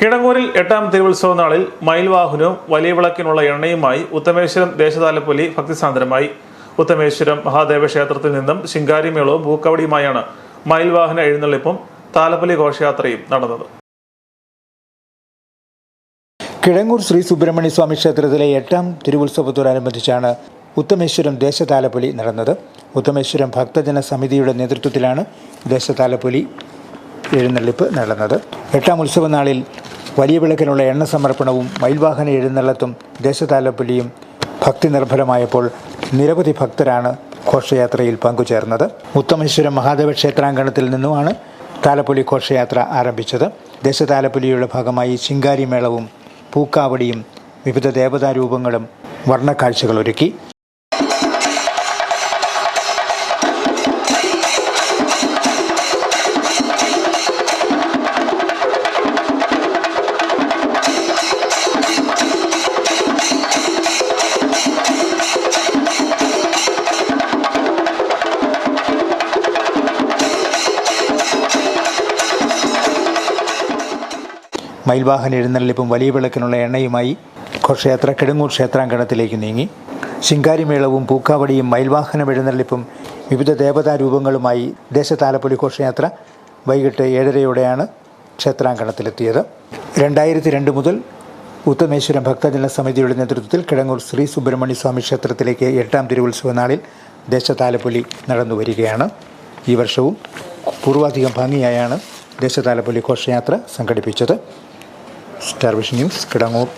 കിടങ്ങൂരിൽ എട്ടാം തിരുവുത്സവ നാളിൽ മയിൽവാഹനവും വലിയ വിളക്കിനുള്ള എണ്ണയുമായി ഉത്തമേശ്വരം ദേശതാലപ്പൊലി ഭക്തിസാന്ദ്രമായി. ഉത്തമേശ്വരം മഹാദേവ ക്ഷേത്രത്തിൽ നിന്നും ശിങ്കാരിമേളവും പൂക്കവടിയുമായാണ് മയിൽവാഹന എഴുന്നള്ളിപ്പും താലപ്പൊലി ഘോഷയാത്രയും നടന്നത്. കിഴങ്ങൂർ ശ്രീ സുബ്രഹ്മണ്യ സ്വാമി ക്ഷേത്രത്തിലെ എട്ടാം തിരുവുത്സവത്തോടനുബന്ധിച്ചാണ് ഉത്തമേശ്വരം ദേശതാലപ്പൊലി നടന്നത്. ഉത്തമേശ്വരം ഭക്തജന സമിതിയുടെ നേതൃത്വത്തിലാണ് ദേശതാലപ്പൊലി എഴുന്നള്ളിപ്പ് നടന്നത്. എട്ടാം ഉത്സവനാളിൽ വലിയ വിളക്കിനുള്ള എണ്ണ സമർപ്പണവും മയിൽവാഹന എഴുന്നള്ളത്തും ദേശതാലപ്പൊലിയും ഭക്തി നിർഭരമായപ്പോൾ നിരവധി ഭക്തരാണ് ഘോഷയാത്രയിൽ പങ്കുചേർന്നത്. ഉത്തമേശ്വരം മഹാദേവ ക്ഷേത്രാങ്കണത്തിൽ നിന്നുമാണ് താലപ്പൊലി ഘോഷയാത്ര ആരംഭിച്ചത്. ദേശതാലപ്പൊലിയുടെ ഭാഗമായി ശിങ്കാരിമേളവും പൂക്കാവടിയും വിവിധ ദേവതാരൂപങ്ങളും വർണക്കാഴ്ചകൾ ഒരുക്കി മയിൽവാഹന എഴുന്നള്ളിപ്പും വലിയ വിളക്കിനുള്ള എണ്ണയുമായി ഘോഷയാത്ര കിടങ്ങൂർ ക്ഷേത്രാങ്കണത്തിലേക്ക് നീങ്ങി. ശിങ്കാരിമേളവും പൂക്കാവടിയും മയിൽവാഹന എഴുന്നള്ളിപ്പും വിവിധ ദേവതാരൂപങ്ങളുമായി ദേശതാലപ്പൊലി ഘോഷയാത്ര വൈകിട്ട് ഏഴരയോടെയാണ് ക്ഷേത്രാങ്കണത്തിലെത്തിയത്. രണ്ടായിരത്തി രണ്ട് മുതൽ ഉത്തമേശ്വരം ഭക്തജന സമിതിയുടെ നേതൃത്വത്തിൽ കിടങ്ങൂർ ശ്രീ സുബ്രഹ്മണ്യ സ്വാമി ക്ഷേത്രത്തിലേക്ക് എട്ടാം തിരുവുത്സവ നാളിൽ ദേശതാലപ്പൊലി നടന്നു വരികയാണ്. ഈ വർഷവും പൂർവാധികം ഭംഗിയായാണ് ദേശതാലപ്പൊലി ഘോഷയാത്ര സംഘടിപ്പിച്ചത്. Star vision news Kidangoor.